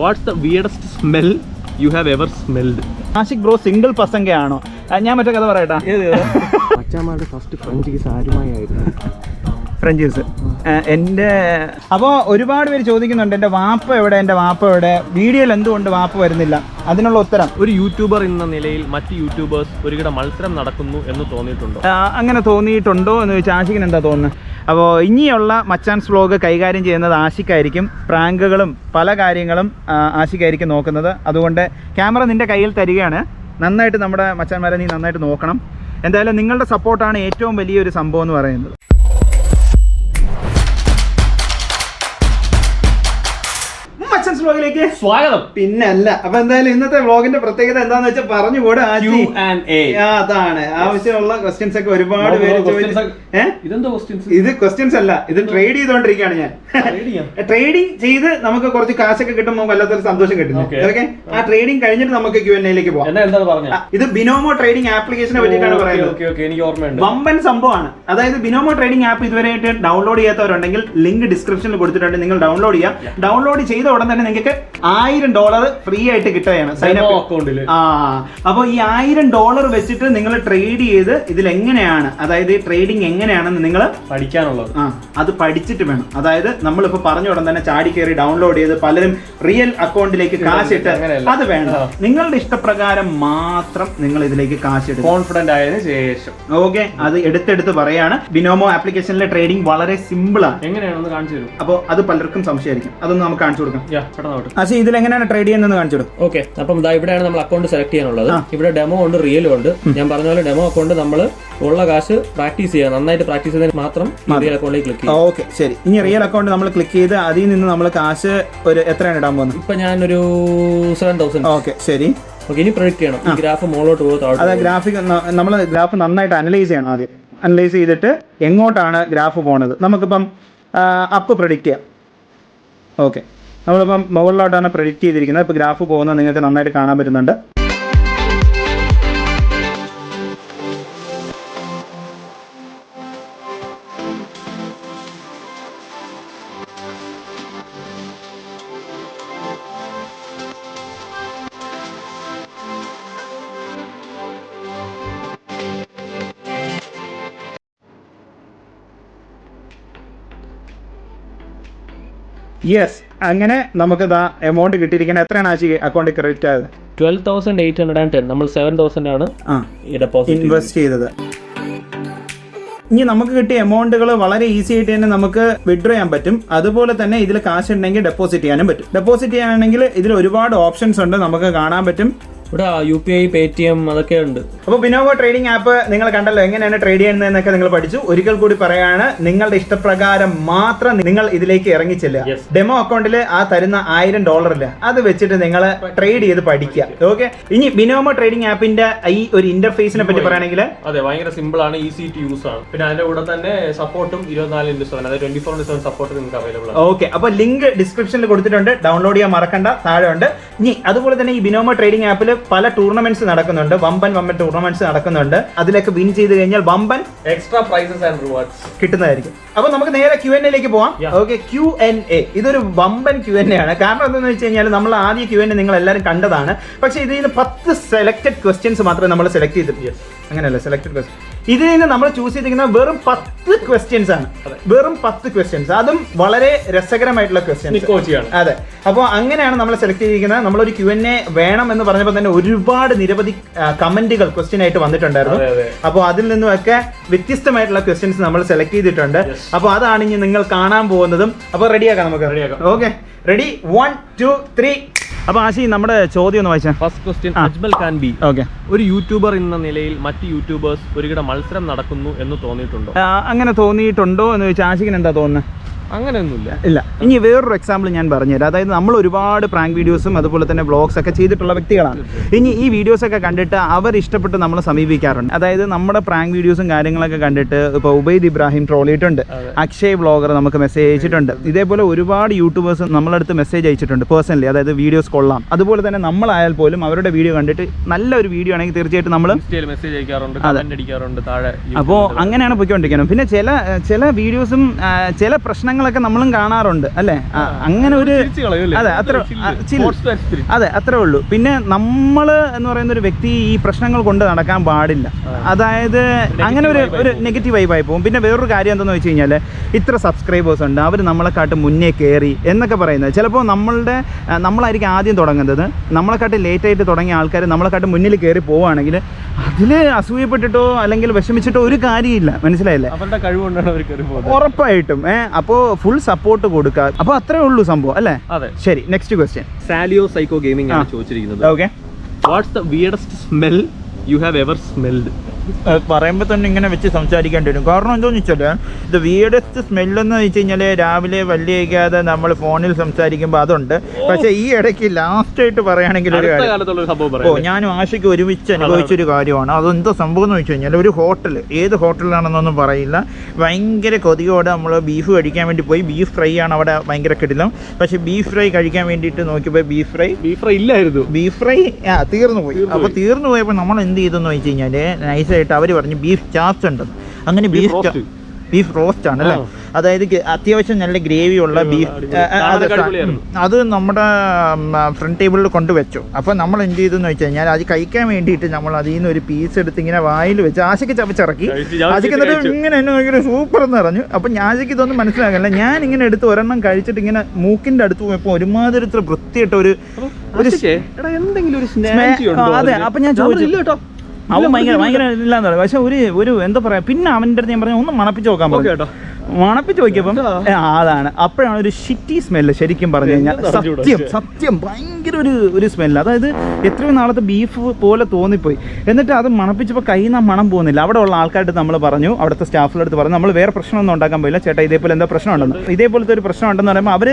What's the weirdest smell you have ever smelled Ashiq bro single പസങ്കയാണോ ഞാൻ മറ്റേ കഥ പറയട്ടാ. അച്ഛന്മാരുടെ ഫസ്റ്റ് ഫ്രഞ്ച് കിസ് ആരുമായിരുന്നു ഫ്രഞ്ച് ജ്യൂസ് എന്റെ അപ്പോൾ ഒരുപാട് പേര് ചോദിക്കുന്നുണ്ട് എന്റെ വാപ്പ എവിടെ എന്റെ വാപ്പ എവിടെ? വീഡിയോയിൽ എന്തുകൊണ്ട് വാപ്പ വരുന്നില്ല? അതിനുള്ള ഉത്തരം. ഒരു യൂട്യൂബർ എന്ന നിലയിൽ മറ്റ് യൂട്യൂബേഴ്സ് ഒരുകിട മത്സരം നടക്കുന്നു എന്ന് തോന്നിയിട്ടുണ്ടോ? അങ്ങനെ തോന്നിയിട്ടുണ്ടോ എന്ന് ചോദിച്ചാൽ ആഷിക്കിന് എന്താ തോന്നുന്നത്? അപ്പോൾ ഇനിയുള്ള മച്ചാൻസ് വ്ലോഗ് കൈകാര്യം ചെയ്യുന്നത് ആശിക്കായിരിക്കും. പ്രാങ്കുകളും പല കാര്യങ്ങളും ആശിക്കായിരിക്കും നോക്കുന്നത്. അതുകൊണ്ട് ക്യാമറ നിന്റെ കയ്യിൽ തരികയാണ്. നന്നായിട്ട് നമ്മുടെ മച്ചാന്മാരെ നീ നന്നായിട്ട് നോക്കണം. എന്തായാലും നിങ്ങളുടെ സപ്പോർട്ടാണ് ഏറ്റവും വലിയൊരു സംഭവം എന്ന് പറയുന്നത്. മച്ചാൻസ് വ്ലോഗിലേക്ക് സ്വാഗതം. പിന്നെ അല്ല അപ്പൊ എന്തായാലും ഇന്നത്തെ വ്ലോഗിന്റെ പ്രത്യേകത എന്താന്ന് വെച്ചാൽ പറഞ്ഞു കൂടെ അതാണ്. ആവശ്യമുള്ള ക്വസ്റ്റ്യൻസ് ഒക്കെ ഒരുപാട് പേര് ചോദിച്ചു ഇത് ക്വസ്റ്റ്യൻസ് അല്ല. ഇത് ട്രേഡ് ചെയ്തോണ്ടിരിക്കുകയാണ് ഞാൻ. ട്രേഡിങ് ചെയ്ത് നമുക്ക് കുറച്ച് കാശൊക്കെ കിട്ടുമ്പോൾ വല്ലാത്തൊരു സന്തോഷം കിട്ടുന്നു. ഓക്കെ ആ ട്രേഡിങ് കഴിഞ്ഞിട്ട് നമുക്ക് ക്യു എൻ എയിലേക്ക് പോകാം ഇത് ബിനോമോ ട്രേഡിംഗ് ആപ്ലിക്കേഷനെ പറ്റിയിട്ടാണ് പറയുന്നത്. വമ്പൻ സംഭവമാണ്. അതായത് ബിനോമോ ട്രേഡിംഗ് ആപ്പ് ഇതുവരെയായിട്ട് ഡൗൺലോഡ് ചെയ്യാത്തവരുണ്ടെങ്കിൽ ലിങ്ക് ഡിസ്ക്രിപ്ഷനിൽ കൊടുത്തിട്ടുണ്ട്. നിങ്ങൾ ഡൗൺലോഡ് ചെയ്യാം. ഡൗൺലോഡ് ചെയ്ത ഉടൻ തന്നെ നിങ്ങൾക്ക് ആയിരം ഡോളർ ഫ്രീ ആയിട്ട് കിട്ടുകയാണ്. സൈൻ അക്കൗണ്ടിൽ അപ്പ് ആ അപ്പോൾ ഈ ആയിരം ഡോളർ വെച്ചിട്ട് നിങ്ങൾ ട്രേഡ് ചെയ്ത് ഇതിൽ എങ്ങനെയാണ് അതായത് ഈ ട്രേഡിംഗ് എങ്ങനെയാണെന്ന് നിങ്ങൾ പഠിക്കാനുള്ളത്. ആ അത് പഠിച്ചിട്ട് വേണം. അതായത് നമ്മളിപ്പോ പറഞ്ഞ ഉടൻ തന്നെ ചാടി കയറി ഡൗൺലോഡ് ചെയ്ത് പലരും റിയൽ അക്കൗണ്ടിലേക്ക് കാശിട്ട് ഇട്ട് അത് വേണം നിങ്ങളുടെ ഇഷ്ടപ്രകാരം മാത്രം നിങ്ങൾ ഇതിലേക്ക് കാശിട്ട് കോൺഫിഡന്റ് ആയതിനു ശേഷം. ഓക്കെ അത് എടുത്തെടുത്ത് പറയാണ്. ബിനോമോ ആപ്ലിക്കേഷനിലെ ട്രേഡിംഗ് വളരെ സിമ്പിൾ ആണ്. എങ്ങനെയാണെന്ന് കാണിച്ചു തരും. അപ്പോൾ അത് പലർക്കും സംശയമായിരിക്കും. അതൊന്ന് നമുക്ക് കാണിച്ചു കൊടുക്കാം. യാ ഇതിലെങ്ങനെയാണ് അസി ഇതിൽ എങ്ങനെയാണ് ട്രേഡ് ചെയ്യുന്നത് കാണിച്ചു ഓക്കെ അപ്പം ഇവിടെയാണ് നമ്മൾ അക്കൗണ്ട് സെലക്ട് ചെയ്യാനുള്ളത്. ഇവിടെ ഡെമോ ഉണ്ട് റിയലും ഉണ്ട് ഞാൻ പറഞ്ഞ പോലെ ഡെമോ അക്കൗണ്ട് നമ്മൾ ഉള്ള കാശ് പ്രാക്ടീസ് ചെയ്യുക നന്നായിട്ട് പ്രാക്ടീസ് ചെയ്തതിന് മാത്രം റിയൽ അക്കൗണ്ടിൽ ക്ലിക്ക് ചെയ്യുക. ഓക്കെ ശരി. ഇനി റിയൽ അക്കൗണ്ട് നമ്മൾ ക്ലിക്ക് ചെയ്ത് അതിൽ നിന്ന് നമ്മൾ കാശ് ഒരു എത്രയാണ് ഇടാൻ പോകുന്നത്? ഇപ്പൊ ഞാനൊരു സെവൻ തൗസൻഡ് ഓക്കെ ശരി. ഓക്കെ ഇനി പ്രൊഡിക്ട് ചെയ്യണം. ഗ്രാഫ് മുകളിലോട്ട് പോകും അതെ ഗ്രാഫിക് നമ്മൾ ഗ്രാഫ് നന്നായിട്ട് അനലൈസ് ചെയ്യണം ആദ്യം. അനലൈസ് ചെയ്തിട്ട് എങ്ങോട്ടാണ് ഗ്രാഫ് പോണത്? നമുക്കിപ്പം അപ്പ് പ്രൊഡിക്റ്റ് ചെയ്യാം. ഓക്കെ. നമ്മളിപ്പം മുകളിലോട്ടാണ് പ്രഡിക്റ്റ് ചെയ്തിരിക്കുന്നത്. ഇപ്പോൾ ഗ്രാഫ് പോകുന്നത് നിങ്ങൾക്ക് നന്നായിട്ട് കാണാൻ പറ്റുന്നുണ്ട്. യെസ് അങ്ങനെ നമുക്ക് ഇതാ എമൗണ്ട് കിട്ടിയിരിക്കുന്നത് എത്രയാണ് ആശി അക്കൗണ്ടിൽ ക്രെഡിറ്റ് ആയത്? Twelve thousand eight hundred and ten നമ്മൾ സെവൻ തൗസൻഡ് ആണ് ഇൻവെസ്റ്റ് ചെയ്തത്. ഇനി നമുക്ക് കിട്ടിയ എമൗണ്ടുകൾ വളരെ ഈസി ആയിട്ട് തന്നെ നമുക്ക് വിഡ്രോ ചെയ്യാൻ പറ്റും. അതുപോലെ തന്നെ ഇതിൽ കാശ് ഉണ്ടെങ്കിൽ ഡെപ്പോസിറ്റ് ചെയ്യാനും പറ്റും. ഡെപ്പോസിറ്റ് ചെയ്യാനാണെങ്കിൽ ഇതിൽ ഒരുപാട് ഓപ്ഷൻസ് ഉണ്ട് നമുക്ക് കാണാൻ പറ്റും. ഇവിടെ U P I Paytm അതൊക്കെ ഉണ്ട്. അപ്പോൾ ബിനോവോ ട്രേഡിംഗ് ആപ്പ് നിങ്ങൾ കണ്ടല്ലോ എങ്ങനെയാണ് ട്രേഡ് ചെയ്യുന്നതെന്നൊക്കെ നിങ്ങൾ പഠിച്ചു. ഒരിക്കൽ കൂടി പറയാണ് നിങ്ങളുടെ ഇഷ്ടപ്രകാരം മാത്രം നിങ്ങൾ ഇതിലേക്ക് ഇറങ്ങിച്ചെല്ലുക. Yes. ഡെമോ അക്കൗണ്ടിൽ ആ തരുന്ന ആയിരം ഡോളറില്ല അത് വെച്ചിട്ട് നിങ്ങൾ ട്രേഡ് ചെയ്ത് പഠിക്കുക. ഓക്കെ ഇനി ബിനോമോ ട്രേഡിംഗ് ആപ്പിന്റെ ഈ ഒരു ഇന്റർഫേസിനെ പറ്റി പറയുകയാണെങ്കിൽ അതെ ഭയങ്കര സിമ്പിൾ ആണ് ഈസി ടു യൂസ് ആണ്. പിന്നെ അതിന്റെ കൂടെ തന്നെ സപ്പോർട്ടും ഇരുപത്തിനാല് ഇന്റു സെവൻ അതായത് twenty four into seven support നിങ്ങൾക്ക് അവൈലബിൾ ആണ്. ഓക്കെ അപ്പൊ ലിങ്ക് ഡിസ്ക്രിപ്ഷനിൽ കൊടുത്തിട്ടുണ്ട്. ഡൗൺലോഡ് ചെയ്യാൻ മറക്കണ്ട താഴെ ഉണ്ട്. ഇനി അതുപോലെ തന്നെ ഈ ബിനോമോ ട്രേഡിംഗ് ആപ്പിൽ പല ടൂർണമെന്റ്സ് നടക്കുന്നുണ്ട്. വമ്പൻ വമ്പൻ ടൂർണമെന്റ്സ് നടക്കുന്നുണ്ട്. അതിലൊക്കെ വിൻ ചെയ്ത് കഴിഞ്ഞാൽ വമ്പൻ എക്സ്ട്രാ പ്രൈസസ് ആൻഡ് റിവാർഡ്സ് കിട്ടുന്നതായിരിക്കും. അപ്പൊ നമുക്ക് നേരെ ക്യു എൻ എയിലേക്ക് പോവാം. ഓക്കെ ക്യു എൻ എ ഇതൊരു വമ്പൻ ക്യു എൻ എ ആണ്. കാരണം എന്താണെന്ന് വെച്ച് കഴിഞ്ഞാൽ നമ്മൾ ആദ്യ ക്യു എൻ എ നിങ്ങൾ എല്ലാവരും കണ്ടതാണ്. പക്ഷേ ഇതിൽ നിന്ന് പത്ത് സെലക്ടഡ് ക്വസ്റ്റ്യൻസ് മാത്രമേ നമ്മൾ സെലക്ട് ചെയ്തിട്ടുള്ളൂ. അങ്ങനെയല്ല? സെലക്ടഡ് ക്വസ്റ്റ്യൻ ഇതിൽ നിന്ന് നമ്മൾ ചൂസ് ചെയ്തിരിക്കുന്ന വെറും പത്ത് ക്വസ്റ്റ്യൻസ് ആണ്. വെറും പത്ത് ക്വസ്റ്റ്യൻസ് അതും വളരെ രസകരമായിട്ടുള്ള ക്വസ്റ്റ്യൻസ് അതെ. അപ്പോൾ അങ്ങനെയാണ് നമ്മൾ സെലക്ട് ചെയ്തിരിക്കുന്നത്. നമ്മളൊരു ക്യു എൻ എ വേണം എന്ന് പറഞ്ഞപ്പോൾ തന്നെ ഒരുപാട് നിരവധി കമന്റുകൾ ക്വസ്റ്റ്യൻ ആയിട്ട് വന്നിട്ടുണ്ടായിരുന്നു. അപ്പോൾ അതിൽ നിന്നുമൊക്കെ വ്യത്യസ്തമായിട്ടുള്ള ക്വസ്റ്റ്യൻസ് നമ്മൾ സെലക്ട് ചെയ്തിട്ടുണ്ട്. അപ്പോൾ അതാണ് ഇനി നിങ്ങൾ കാണാൻ പോകുന്നതും. അപ്പോൾ റെഡിയാക്കാം നമുക്ക്. Okay ready one two three അപ്പൊ ആശി നമ്മുടെ ചോദ്യം ഒന്ന് വായിച്ചാൽ first question. Ajmal Khan B okay ഒരു യൂട്യൂബർ എന്ന നിലയിൽ മറ്റ് യൂട്യൂബേഴ്സ് ഒരുകിട മത്സരം നടക്കുന്നു എന്ന് തോന്നിയിട്ടുണ്ടോ? അങ്ങനെ തോന്നിയിട്ടുണ്ടോ എന്ന് ചോദിച്ചാൽ ആശിക്കിന് എന്താ തോന്നുന്നത്? അങ്ങനെയൊന്നുമില്ല. ഇല്ല. ഇനി വേറൊരു എക്സാമ്പിൾ ഞാൻ പറഞ്ഞുതരാം. അതായത് നമ്മൾ ഒരുപാട് പ്രാങ്ക് വീഡിയോസും അതുപോലെ തന്നെ വ്ളോഗ്സ് ഒക്കെ ചെയ്തിട്ടുള്ള വ്യക്തികളാണ്. ഇനി ഈ വീഡിയോസ് ഒക്കെ കണ്ടിട്ട് അവർ ഇഷ്ടപ്പെട്ട് നമ്മളെ സമീപിക്കാറുണ്ട്. അതായത് നമ്മുടെ പ്രാങ്ക് വീഡിയോസും കാര്യങ്ങളൊക്കെ കണ്ടിട്ട് ഇപ്പോൾ ഉബൈദ് ഇബ്രാഹിം ട്രോളിയിട്ടുണ്ട്. അക്ഷയ് വ്ളോഗർ നമുക്ക് മെസ്സേജ് അയച്ചിട്ടുണ്ട്. ഇതേപോലെ ഒരുപാട് യൂട്യൂബേഴ്സ് നമ്മളടുത്ത് മെസ്സേജ് അയച്ചിട്ടുണ്ട് പേഴ്സണലി അതായത് വീഡിയോസ് കൊള്ളാം. അതുപോലെ തന്നെ നമ്മളായാൽ പോലും അവരുടെ വീഡിയോ കണ്ടിട്ട് നല്ല ഒരു വീഡിയോ ആണെങ്കിൽ തീർച്ചയായിട്ടും നമ്മൾ മെസ്സേജ് അയക്കാറുണ്ട് അടിക്കാറുണ്ട് താഴെ അപ്പോൾ അങ്ങനെയാണ് പോയിക്കൊണ്ടിരിക്കുന്നത്. പിന്നെ ചില ചില വീഡിയോസും ചില പ്രശ്നങ്ങൾ പ്രശ്നങ്ങളൊക്കെ നമ്മളും കാണാറുണ്ട് അല്ലേ? അങ്ങനെ ഒരു അതെ അത്ര. അതെ അത്രേ ഉള്ളൂ. പിന്നെ നമ്മൾ എന്ന് പറയുന്ന ഒരു വ്യക്തി ഈ പ്രശ്നങ്ങൾ കൊണ്ട് നടക്കാൻ പാടില്ല. അതായത് അങ്ങനെ ഒരു ഒരു നെഗറ്റീവ് വൈബായി പോകും. പിന്നെ വേറൊരു കാര്യം എന്തെന്ന് വെച്ച് കഴിഞ്ഞാൽ ഇത്ര സബ്സ്ക്രൈബേഴ്സ് ഉണ്ട് അവർ നമ്മളെക്കാട്ട് മുന്നേ കയറി എന്നൊക്കെ പറയുന്നത്. ചിലപ്പോൾ നമ്മളുടെ നമ്മളായിരിക്കും ആദ്യം തുടങ്ങുന്നത്. നമ്മളെക്കാട്ട് ലേറ്റായിട്ട് തുടങ്ങിയ ആൾക്കാർ നമ്മളെക്കാട്ട് മുന്നിൽ കയറി പോവുകയാണെങ്കിൽ അതിൽ അസൂയപ്പെട്ടിട്ടോ അല്ലെങ്കിൽ വിഷമിച്ചിട്ടോ ഒരു കാര്യമില്ല. മനസ്സിലായില്ലേ? അവരുടെ കഴിവുകൊണ്ടാണ് അവർക്ക് ഉറപ്പായിട്ടും. ഏഹ് അപ്പോൾ ഫുൾ സപ്പോർട്ട് കൊടുക്കുക അപ്പോൾ അത്രേ ഉള്ളൂ സംഭവം അല്ലേ? അതെ. ശരി next question Saliyo psycho gaming ആണ് ചോദിച്ചിരിക്കുന്നത്. Okay what's the weirdest smell you have ever smelled പറയുമ്പോൾ തന്നെ ഇങ്ങനെ വെച്ച് സംസാരിക്കേണ്ടി വരും. കാരണം എന്താണെന്ന് വെച്ചാൽ ഇത് വീഡസ്റ്റ് സ്മെല്ലെന്ന് വെച്ച് കഴിഞ്ഞാൽ രാവിലെ വലിയ കഴിക്കാതെ നമ്മൾ ഫോണിൽ സംസാരിക്കുമ്പോൾ അതുണ്ട്. പക്ഷേ ഈ ഇടയ്ക്ക് ലാസ്റ്റ് ആയിട്ട് പറയുകയാണെങ്കിൽ ഒരു കാര്യം ഓ ഞാനും ആശയ്ക്ക് ഒരുമിച്ച് അനുഭവിച്ചൊരു കാര്യമാണ്. അതെന്തോ സംഭവം എന്ന് വെച്ച് കഴിഞ്ഞാൽ ഒരു ഹോട്ടൽ ഏത് ഹോട്ടലിലാണെന്നൊന്നും പറയില്ല. ഭയങ്കര കൊതിയോടെ നമ്മൾ ബീഫ് കഴിക്കാൻ വേണ്ടി പോയി. ബീഫ് ഫ്രൈ ആണ് അവിടെ ഭയങ്കര കിടിലം പക്ഷേ ബീഫ് ഫ്രൈ കഴിക്കാൻ വേണ്ടിയിട്ട് നോക്കിയപ്പോൾ ബീഫ് ഫ്രൈ ബീഫ് ഫ്രൈ ഇല്ലായിരുന്നു. ബീഫ് ഫ്രൈ ആ തീർന്നു പോയി. അപ്പോൾ തീർന്നു പോയപ്പോൾ നമ്മൾ എന്ത് ചെയ്തെന്ന് വെച്ച് കഴിഞ്ഞാൽ നൈസായിട്ട് അവർ പറഞ്ഞു ബീഫ് ചാപ്സ് ഉണ്ടെന്ന് അങ്ങനെ ബീഫ്. ബീഫ് റോസ്റ്റ് ആണ് അല്ലേ? അതായത് അത്യാവശ്യം നല്ല ഗ്രേവി ഉള്ള ബീഫ്. അത് നമ്മുടെ ഫ്രണ്ട് ടേബിളിൽ കൊണ്ടുവച്ചു അപ്പോൾ നമ്മൾ എന്ത് ചെയ്തെന്ന് വെച്ച് കഴിഞ്ഞാൽ അത് കഴിക്കാൻ വേണ്ടിയിട്ട് നമ്മൾ അതിൽ നിന്ന് ഒരു പീസ് എടുത്ത് ഇങ്ങനെ വായിൽ വെച്ച് ആശയ്ക്ക് ചവച്ചിറക്കി. ആശയ്ക്ക് എന്നിട്ട് ഇങ്ങനെ എന്നെ ഭയങ്കര സൂപ്പർ എന്ന് പറഞ്ഞു. അപ്പം ഞാശയ്ക്ക് ഇതൊന്നും മനസ്സിലാകില്ല ഞാൻ ഇങ്ങനെ എടുത്ത് ഒരെണ്ണം കഴിച്ചിട്ട് ഇങ്ങനെ മൂക്കിന്റെ അടുത്ത് പോയപ്പോൾ ഒരുമാതിരി വൃത്തിയിട്ട് ഒരു എന്തെങ്കിലും ഒരു അതെ? അപ്പൊ ഞാൻ ചോദിച്ചു. കേട്ടോ. അവൻ ഭയങ്കര ഭയങ്കര ഇല്ലാന്ന് പറയാം. പക്ഷെ ഒരു ഒരു എന്താ പറയാ പിന്നെ അവന്റെ അടുത്ത് ഞാൻ പറഞ്ഞു ഒന്ന് മണപ്പിച്ച് നോക്കാൻ പറ്റും കേട്ടോ മണപ്പിച്ച് നോക്കിയപ്പം അതാണ്. അപ്പോഴാണ് ഒരു ഷിറ്റി സ്മെല്ല് ശരിക്കും പറഞ്ഞു കഴിഞ്ഞാൽ. സത്യം സത്യം. ഭയങ്കര ഒരു ഒരു സ്മെല്ല് അതായത് എത്രയോ നാളത്തെ ബീഫ് പോലെ തോന്നിപ്പോയി. എന്നിട്ട് അത് മണപ്പിച്ചപ്പോൾ കയ്യിൽ നിന്ന് മണം പോകുന്നില്ല. അവിടെ ഉള്ള ആൾക്കാരുടെ നമ്മൾ പറഞ്ഞു അവിടുത്തെ സ്റ്റാഫിന്റെ അടുത്ത് പറഞ്ഞു നമ്മൾ വേറെ പ്രശ്നമൊന്നും ഉണ്ടാക്കാൻ പോയില്ല. ചേട്ടാ ഇതേപോലെ എന്താ പ്രശ്നം ഉണ്ടെന്ന്. ഇതേപോലത്തെ ഒരു പ്രശ്നം ഉണ്ടെന്ന് പറയുമ്പോൾ അവർ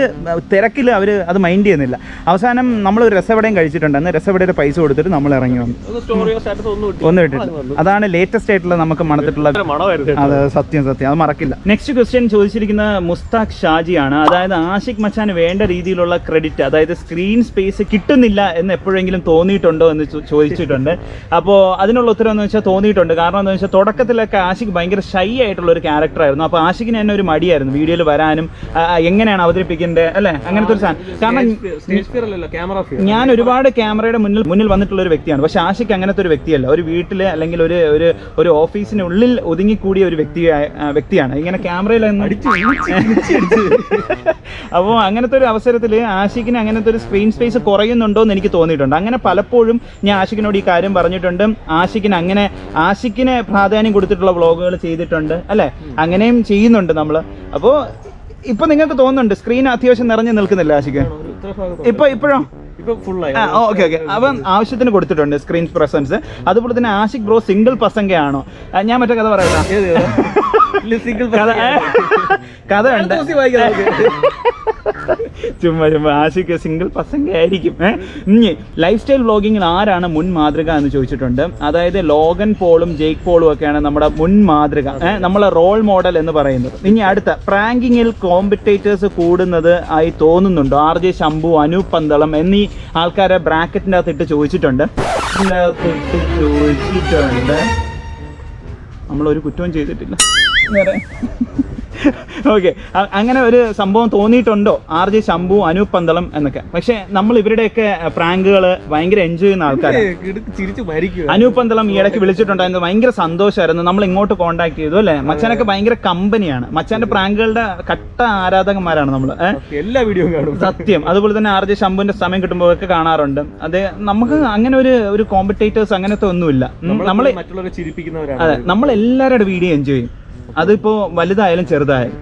തിരക്കിൽ അവർ അത് മൈൻഡ് ചെയ്യുന്നില്ല. അവസാനം നമ്മൾ ഒരു രസവടയും കഴിച്ചിട്ടുണ്ടെന്ന് രസവടയുടെ പൈസ കൊടുത്തിട്ട് നമ്മൾ ഇറങ്ങി വന്നു. ഒന്ന് വന്നു. അതാണ് ലേറ്റസ്റ്റ് ആയിട്ടുള്ള നമുക്ക് മണത്തിട്ടുള്ള അതെ സത്യം സത്യം. അത് മറക്കില്ല. നെക്സ്റ്റ് ക്വസ്റ്റ്യൻ ചോദിച്ചിരിക്കുന്ന മുസ്താഖ് ഷാജിയാണ്. അതായത് ആഷിഖ് മച്ചാന് വേണ്ട രീതിയിലുള്ള ക്രെഡിറ്റ് അതായത് സ്ക്രീൻ സ്പേസ് കിട്ടുന്നില്ല എന്ന് എപ്പോഴെങ്കിലും തോന്നിയിട്ടുണ്ടോ എന്ന് ചോദിച്ചിട്ടുണ്ട്. അപ്പോൾ അതിനുള്ള ഉത്തരം എന്ന് വെച്ചാൽ തോന്നിയിട്ടുണ്ട്. കാരണം എന്താ വെച്ചാൽ തുടക്കത്തിലൊക്കെ ആഷിഖ് ഭയങ്കര ഷൈ ആയിട്ടുള്ള ഒരു ക്യാരക്ടർ ആയിരുന്നു. അപ്പോൾ ആഷിഖിന് തന്നെ ഒരു മടിയായിരുന്നു. വീഡിയോയിൽ വരാനും എങ്ങനെയാണ് അവതരിപ്പിക്കേണ്ടത് അല്ലേ? അങ്ങനത്തെ ഒരു സാധനം. കാരണം ക്യാമറ ഞാൻ ഒരുപാട് ക്യാമറയുടെ മുന്നിൽ മുന്നിൽ വന്നിട്ടുള്ള ഒരു വ്യക്തിയാണ്. പക്ഷെ ആഷിഖ് അങ്ങനത്തെ ഒരു വ്യക്തിയല്ല. ഒരു വീട്ടിൽ അല്ലെങ്കിൽ ഒരു ഒരു ഓഫീസിനുള്ളിൽ ഒതുങ്ങിക്കൂടിയ ഒരു വ്യക്തി വ്യക്തിയാണ്. ഇങ്ങനെ ക്യാമറയിൽ അപ്പോൾ അങ്ങനത്തെ ഒരു അവസരത്തിൽ ആഷിക്കിന് അങ്ങനത്തെ ഒരു സ്ക്രീൻ സ്പേസ് കുറയുന്നുണ്ടോ എന്ന് എനിക്ക് തോന്നിയിട്ടുണ്ട്. അങ്ങനെ പലപ്പോഴും ഞാൻ ആഷിക്കിനോട് ഈ കാര്യം പറഞ്ഞിട്ടുണ്ട്. ആഷിക്കിന് അങ്ങനെ ആഷിക്കിന് പ്രാധാന്യം കൊടുത്തിട്ടുള്ള വ്ളോഗുകൾ ചെയ്തിട്ടുണ്ട് അല്ലേ? അങ്ങനെയും ചെയ്യുന്നുണ്ട് നമ്മൾ അപ്പോൾ ഇപ്പൊ നിങ്ങൾക്ക് തോന്നുന്നുണ്ട് സ്ക്രീൻ അത്യാവശ്യം നിറഞ്ഞു നിൽക്കുന്നില്ല ആഷിക്ക് ഇപ്പൊ ഇപ്പോഴോ? Okay okay. അവൻ ആവശ്യത്തിന് കൊടുത്തിട്ടുണ്ട് സ്ക്രീൻ പ്രസൻസ് അതുപോലെ തന്നെ ആഷിക് ബ്രോ സിംഗിൾ പ്രസംഗയാണോ ഞാൻ മറ്റേ കഥ പറയട്ടാ. സിംഗിൾ കഥ ഉണ്ട് ചുമ്മാ ചുമ്മാ ആഷിക്ക് സിംഗിൾ പസംഗ ആയിരിക്കും ഇനി ലൈഫ് സ്റ്റൈൽ വ്ളോഗിങ്ങിൽ ആരാണ് മുൻ മാതൃക എന്ന് ചോദിച്ചിട്ടുണ്ട്. അതായത് ലോഗൻ പോളും ജെയ്ക്ക് പോളും ഒക്കെയാണ് നമ്മുടെ മുൻ മാതൃക ഏഹ് നമ്മളെ റോൾ മോഡൽ എന്ന് പറയുന്നത്. ഇനി അടുത്ത പ്രാങ്കിങ്ങിൽ കോമ്പറ്റേറ്റേഴ്സ് കൂടുന്നത് ആയി തോന്നുന്നുണ്ടോ? ആർ ജെ ശംഭു അനൂപ് പന്തളം എന്നീ ആൾക്കാരെ ബ്രാക്കറ്റിന്റെ അകത്ത് ഇട്ട് ചോദിച്ചിട്ടുണ്ട്. ചോദിച്ചിട്ടുണ്ട്. നമ്മളൊരു കുറ്റവും ചെയ്തിട്ടില്ല. ഓക്കെ അങ്ങനെ ഒരു സംഭവം തോന്നിയിട്ടുണ്ടോ? ആർ ജെ ശംഭു അനൂപ് പന്തളം എന്നൊക്കെ. പക്ഷെ നമ്മൾ ഇവരുടെയൊക്കെ പ്രാങ്കുകൾ ഭയങ്കര എൻജോയ് ചെയ്യുന്ന ആൾക്കാരാണ് അനൂപ് പന്തളം ഈ ഇടയ്ക്ക് വിളിച്ചിട്ടുണ്ടായിരുന്നു. ഭയങ്കര സന്തോഷമായിരുന്നു നമ്മൾ ഇങ്ങോട്ട് കോണ്ടാക്ട് ചെയ്തു അല്ലേ? മച്ചാനൊക്കെ ഭയങ്കര കമ്പനിയാണ് മച്ചാന്റെ പ്രാങ്കുകളുടെ കട്ട ആരാധകന്മാരാണ് നമ്മൾ. എല്ലാ വീഡിയോ കാണും. സത്യം. അതുപോലെ തന്നെ ആർ ജെ ശംഭുവിന്റെ സമയം കിട്ടുമ്പോഴൊക്കെ കാണാറുണ്ട്. അതെ നമുക്ക് അങ്ങനെ ഒരു ഒരു കോമ്പറ്റേറ്റേഴ്സ് അങ്ങനത്തെ ഒന്നുമില്ല. നമ്മൾ നമ്മളെ മറ്റുള്ളവരെ ചിരിപ്പിക്കുന്നവരാണ്. അതെ നമ്മൾ എല്ലാവരുടെ വീഡിയോ എൻജോയ് ചെയ്യും. അതിപ്പോ വലുതായാലും ചെറുതായാലും.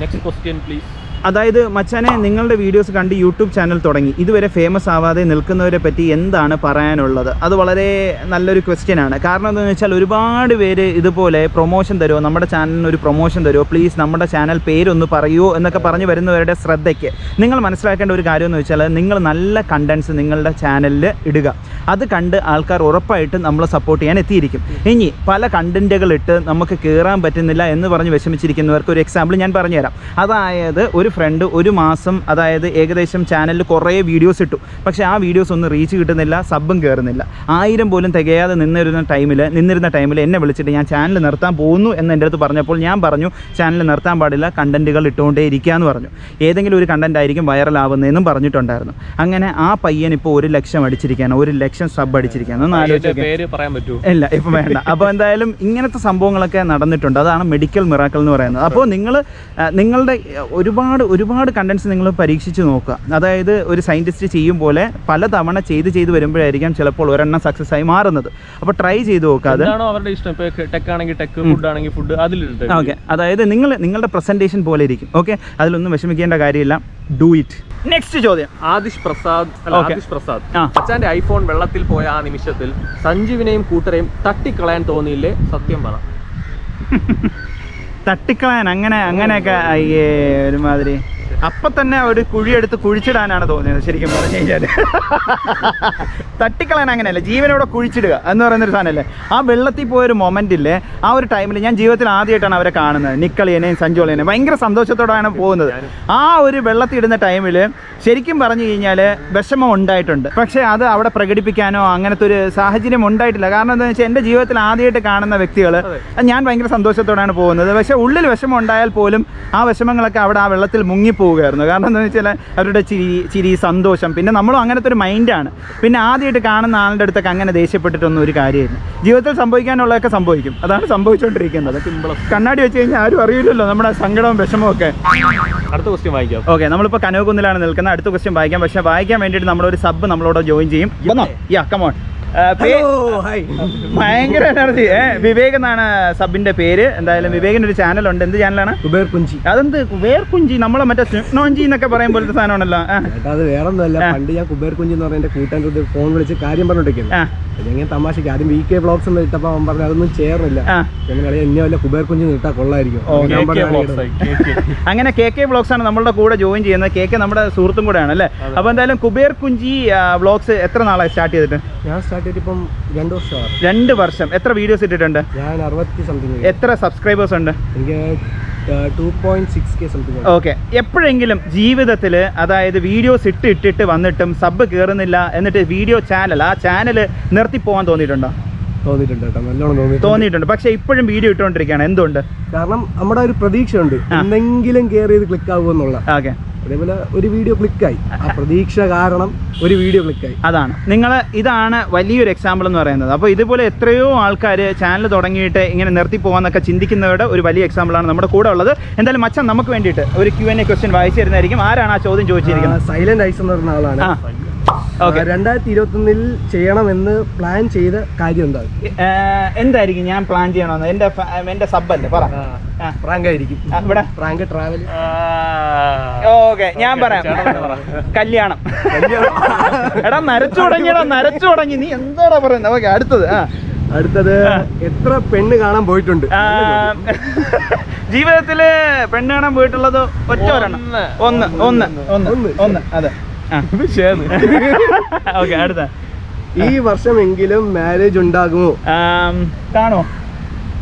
നെക്സ്റ്റ് ക്വസ്റ്റ്യൻ പ്ലീസ് അതായത് മച്ചാനെ നിങ്ങളുടെ വീഡിയോസ് കണ്ട് യൂട്യൂബ് ചാനൽ തുടങ്ങി. ഇതുവരെ ഫേമസ് ആവാതെ നിൽക്കുന്നവരെ പറ്റി എന്താണ് പറയാനുള്ളത്? അത് വളരെ നല്ലൊരു ക്വസ്റ്റ്യൻ ആണ്. കാരണം എന്താണെന്ന് വെച്ചാൽ ഒരുപാട് പേര് ഇതുപോലെ പ്രൊമോഷൻ തരുമോ നമ്മുടെ ചാനലിന് ഒരു പ്രൊമോഷൻ തരുമോ പ്ലീസ് നമ്മുടെ ചാനൽ പേരൊന്ന് പറയുമോ എന്നൊക്കെ പറഞ്ഞ് വരുന്നവരുടെ ശ്രദ്ധയ്ക്ക്. നിങ്ങൾ മനസ്സിലാക്കേണ്ട ഒരു കാര്യം എന്ന് വെച്ചാൽ നിങ്ങൾ നല്ല കണ്ടൻസ് നിങ്ങളുടെ ചാനലിൽ ഇടുക. അത് കണ്ട് ആൾക്കാർ ഉറപ്പായിട്ടും നമ്മളെ സപ്പോർട്ട് ചെയ്യാൻ എത്തിയിരിക്കും. ഇനി പല കണ്ടന്റുകൾ ഇട്ട് നമുക്ക് കയറാൻ പറ്റുന്നില്ല എന്ന് പറഞ്ഞ് വിഷമിച്ചിരിക്കുന്നവർക്ക് ഒരു എക്സാമ്പിൾ ഞാൻ പറഞ്ഞുതരാം. അതായത് ഒരു ഒരു ഫ്രണ്ട് ഒരു മാസം അതായത് ഏകദേശം ചാനലിൽ കുറേ വീഡിയോസ് ഇട്ടു. പക്ഷേ ആ വീഡിയോസ് ഒന്നും റീച്ച് കിട്ടുന്നില്ല സബും കയറുന്നില്ല ആയിരം പോലും തികയാതെ നിന്നിരുന്ന ടൈമിൽ നിന്നിരുന്ന ടൈമിൽ എന്നെ വിളിച്ചിട്ട് ഞാൻ ചാനൽ നിർത്താൻ പോകുന്നു എന്ന് എന്റെ അടുത്ത് പറഞ്ഞപ്പോൾ ഞാൻ പറഞ്ഞു ചാനൽ നിർത്താൻ പാടില്ല കണ്ടന്റുകൾ ഇട്ടുകൊണ്ടേ ഇരിക്കുക എന്ന് പറഞ്ഞു. ഏതെങ്കിലും ഒരു കണ്ടന്റ് ആയിരിക്കും വൈറലാവുന്നതെന്നും പറഞ്ഞിട്ടുണ്ടായിരുന്നു. അങ്ങനെ ആ പയ്യൻ ഇപ്പോൾ ഒരു ലക്ഷം അടിച്ചിരിക്കുകയാണ് ഒരു ലക്ഷം സബ് അടിച്ചിരിക്കുകയാണ്. ഒന്ന് ആലോചിച്ച് പറ്റുമോ ഇല്ല ഇപ്പം വേണ്ട. അപ്പോൾ എന്തായാലും ഇങ്ങനത്തെ സംഭവങ്ങളൊക്കെ നടന്നിട്ടുണ്ട്. അതാണ് മെഡിക്കൽ മിറാക്കൽ എന്ന് പറയുന്നത്. അപ്പോൾ നിങ്ങൾ നിങ്ങളുടെ ആ, ഒരുപാട് ഒരുപാട് കണ്ടൻസ് നിങ്ങൾ പരീക്ഷിച്ച് നോക്കുക. അതായത് ഒരു സയന്റിസ്റ്റ് ചെയ്യും പോലെ പല തവണ ചെയ്ത് ചെയ്ത് വരുമ്പോഴായിരിക്കാം ചിലപ്പോൾ ഒരെണ്ണം സക്സസ് ആയി മാറുന്നത്. അപ്പോൾ ട്രൈ ചെയ്ത് നോക്കുക അത്. അവരുടെ ഇഷ്ടം. ടെക് ആണെങ്കിൽ ടെക് ഫുഡ് ആണെങ്കിൽ ഫുഡ് അതിലിട്ട് ഓക്കെ. അതായത് നിങ്ങൾ നിങ്ങളുടെ പ്രസന്റേഷൻ പോലെ ഇരിക്കും. ഓക്കെ? അതിലൊന്നും വിഷമിക്കേണ്ട കാര്യമില്ല. ഡു ഇറ്റ് നെക്സ്റ്റ് ചോദ്യം. ആദിഷ് പ്രസാദ് അല്ല, ആദിഷ് പ്രസാദ്. അച്ഛന്റെ ഐഫോൺ വെള്ളത്തിൽ പോയ ആ നിമിഷത്തിൽ സഞ്ജീവിനെയും കൂട്ടരെയും തട്ടിക്കളയാൻ തോന്നിയില്ലേ? സത്യം പറ. തട്ടിക്കളയാൻ അങ്ങനെ അങ്ങനെയൊക്കെ അയ്യേ ഒരുമാതിരി. അപ്പൊ തന്നെ ഒരു കുഴിയെടുത്ത് കുഴിച്ചിടാനാണ് തോന്നിയത് ശരിക്കും പറഞ്ഞു കഴിഞ്ഞാൽ തട്ടിക്കളയാൻ അങ്ങനെയല്ല? ജീവനോടെ കുഴിച്ചിടുക എന്ന് പറയുന്നൊരു സാധനമല്ലേ? ആ വെള്ളത്തിൽ പോയൊരു മൊമെന്റ് ഇല്ലേ ആ ഒരു ടൈമിൽ ഞാൻ ജീവിതത്തിൽ ആദ്യമായിട്ടാണ് അവരെ കാണുന്നത്. നിക്കളിയനെയും സഞ്ജോളിയനെയും ഭയങ്കര സന്തോഷത്തോടെയാണ് പോകുന്നത്. ആ ഒരു വെള്ളത്തിൽ ഇടുന്ന ടൈമിൽ ശരിക്കും പറഞ്ഞു കഴിഞ്ഞാൽ വിഷമം ഉണ്ടായിട്ടുണ്ട്. പക്ഷേ അത് അവിടെ പ്രകടിപ്പിക്കാനോ അങ്ങനത്തെ ഒരു സാഹചര്യം ഉണ്ടായിട്ടില്ല. കാരണം എന്താണെന്ന് വെച്ചാൽ എന്റെ ജീവിതത്തിൽ ആദ്യമായിട്ട് കാണുന്ന വ്യക്തികൾ ഞാൻ ഭയങ്കര സന്തോഷത്തോടെയാണ് പോകുന്നത്. പക്ഷേ ഉള്ളിൽ വിഷമം ഉണ്ടായാൽ പോലും ആ വിഷമങ്ങളൊക്കെ അവിടെ ആ വെള്ളത്തിൽ മുങ്ങിപ്പോവുകയായിരുന്നു കാരണം എന്താണെന്ന് വെച്ചാൽ അവരുടെ ചിരി ചിരി സന്തോഷം. പിന്നെ നമ്മളും അങ്ങനത്തെ ഒരു മൈൻഡാണ് പിന്നെ ആദ്യമായിട്ട് കാണുന്ന ആളുടെ അടുത്തൊക്കെ അങ്ങനെ ദേഷ്യപ്പെട്ടിട്ടൊന്നും ഒരു കാര്യമില്ല. ജീവിതത്തിൽ സംഭവിക്കാനുള്ളതൊക്കെ സംഭവിക്കും. അതാണ് സംഭവിച്ചുകൊണ്ടിരിക്കുന്നത് കണ്ണാടി വെച്ച് കഴിഞ്ഞാൽ ആരും അറിയില്ലല്ലോ. നമ്മുടെ സങ്കടവും വിഷമവും ഒക്കെ. അടുത്ത ക്വസ്റ്റ്യൻ വായിക്കാം. ഓക്കെ നമ്മളിപ്പോൾ കനവകുന്നിലാണ് നിൽക്കുന്നത്. അടുത്ത ക്വസ്റ്റ്യൻ വായിക്കാം. പക്ഷേ വായിക്കാൻ വേണ്ടിയിട്ട് നമ്മളൊരു സബ് നമ്മളോട് ജോയിൻ ചെയ്യും. ഈ യാ കമോൺ ഭയങ്കര എനർജി. വിവേക് എന്നാണ് സബിന്റെ പേര്. എന്തായാലും വിവേകിന് ഒരു ചാനലുണ്ട്. എന്ത് ചാനലാണ്? കുബേർ കുഞ്ചി. അതെന്ത്? കുബേർ കുഞ്ചി. നമ്മളെ മറ്റേ സ്നിഗ്നോഞ്ചി എന്നൊക്കെ പറയാൻ പോലത്തെ സാധനമാണല്ലോ. അത് വേറെ ഒന്നുമല്ല പണ്ട് ഞാൻ കുബേർ കുഞ്ചി എന്ന് പറഞ്ഞ കൂട്ടാൻ ഫോൺ വിളിച്ച് കാര്യം പറഞ്ഞിട്ടേക്കും ഞാൻ തമാശക്ക്? ആദ്യം വി കെ ബ്ലോഗ്സ് എന്ന് ഇട്ടപ്പോ അവൻ പറഞ്ഞു അതൊന്നും ചേർന്നില്ല. ഞങ്ങൾ കളിയാ വല്ല കുബേർ കുഞ്ചി ഇട്ടാ കൊള്ളായിരിക്കും. അങ്ങനെ കെ കെ ബ്ലോഗ്സ് ആണ് നമ്മളുടെ കൂടെ ജോയിൻ ചെയ്യുന്നത്. കെ കെ നമ്മുടെ സുഹൃത്തും കൂടെയാണ് അല്ലേ? അപ്പൊ എന്തായാലും കുബേർ കുഞ്ചി വ്ളോഗ്സ് എത്ര നാളായി സ്റ്റാർട്ട് ചെയ്തിട്ട്? ഞാൻ സ്റ്റാർട്ട് ചെയ്തിട്ട് ഇപ്പം രണ്ട് വർഷമാണ്. രണ്ട് വർഷം. എത്ര വീഡിയോസ് ഇട്ടിട്ടുണ്ട്? ഞാൻ അറുപത്തി സംതിങ് എത്ര സബ്സ്ക്രൈബേഴ്സ് ഉണ്ട്? എനിക്ക് ഓക്കെ എപ്പോഴെങ്കിലും ജീവിതത്തിൽ അതായത് വീഡിയോസ് ഇട്ട് ഇട്ടിട്ട് വന്നിട്ടും സബ് കയറുന്നില്ല എന്നിട്ട് വീഡിയോ ചാനൽ ആ ചാനൽ നിർത്തി പോകാൻ തോന്നിയിട്ടുണ്ടോ? തോന്നിയിട്ടുണ്ട് കേട്ടോ നല്ലോണം തോന്നിയിട്ടുണ്ട്. പക്ഷേ ഇപ്പോഴും വീഡിയോ ഇട്ടുകൊണ്ടിരിക്കുകയാണ്. എന്തുകൊണ്ട് കാരണം നമ്മുടെ ഒരു പ്രതീക്ഷയുണ്ട്. ഉണ്ട് എന്തെങ്കിലും കയറി ഇത് ക്ലിക്ക് ആകുമെന്നുള്ള ഓക്കെ. അതേപോലെ ഒരു വീഡിയോ ക്ലിക്കായി ആ പ്രതീക്ഷ കാരണം ഒരു വീഡിയോ ക്ലിക്കായി അതാണ്. നിങ്ങൾ ഇതാണ് വലിയൊരു എക്സാമ്പിൾ എന്ന് പറയുന്നത്. അപ്പോൾ ഇതുപോലെ എത്രയോ ആൾക്കാർ ചാനൽ തുടങ്ങിയിട്ട് ഇങ്ങനെ നിർത്തി പോകാന്നൊക്കെ ചിന്തിക്കുന്നവരുടെ ഒരു വലിയ എക്സാമ്പിളാണ് നമ്മുടെ കൂടെ ഉള്ളത്. എന്തായാലും മച്ചൻ നമുക്ക് വേണ്ടിയിട്ട് ഒരു ക്യു എൻ എ ക്വസ്റ്റ്യൻ വായിച്ചു തരുന്നതായിരിക്കും. ആരാണ് ആ ചോദ്യം ചോദിച്ചിരിക്കുന്നത്? സൈലന്റ് ഐസ് എന്ന് പറഞ്ഞ ആളാണ്. രണ്ടായിരത്തി ഇരുപത്തി ഒന്നിൽ ചെയ്യണമെന്ന് പ്ലാൻ ചെയ്ത കാര്യം എന്താ? എന്തായിരിക്കും ഞാൻ പ്ലാൻ ചെയ്യണമെന്ന്? എന്റെ എന്റെ സബ് സബ്ബല്ലേ പറ. പ്രാങ്ക് ആയിരിക്കും. ഇവിടെ. പ്രാങ്ക് ട്രാവൽ ഓക്കെ ഞാൻ പറയാം. കല്യാണം. എടാ നരച്ചു തുടങ്ങിയടാ നരച്ചു തുടങ്ങി. നീ എന്താടാ പറയുന്നത്? ഓക്കെ അടുത്തത്. ആ. അടുത്തത് എത്ര പെണ്ണ് കാണാൻ പോയിട്ടുണ്ട്? ജീവിതത്തിൽ പെണ്ണ് കാണാൻ പോയിട്ടുള്ളത് ഒറ്റ ഒരെണ്ണം. ഒന്ന് ഒന്ന് ഒന്ന് ഒന്ന്. ഒന്ന് അതെ. ഓക്കെ അടുത്ത. ഈ വർഷമെങ്കിലും മാരേജ് ഉണ്ടാകുമോ? കാണോ?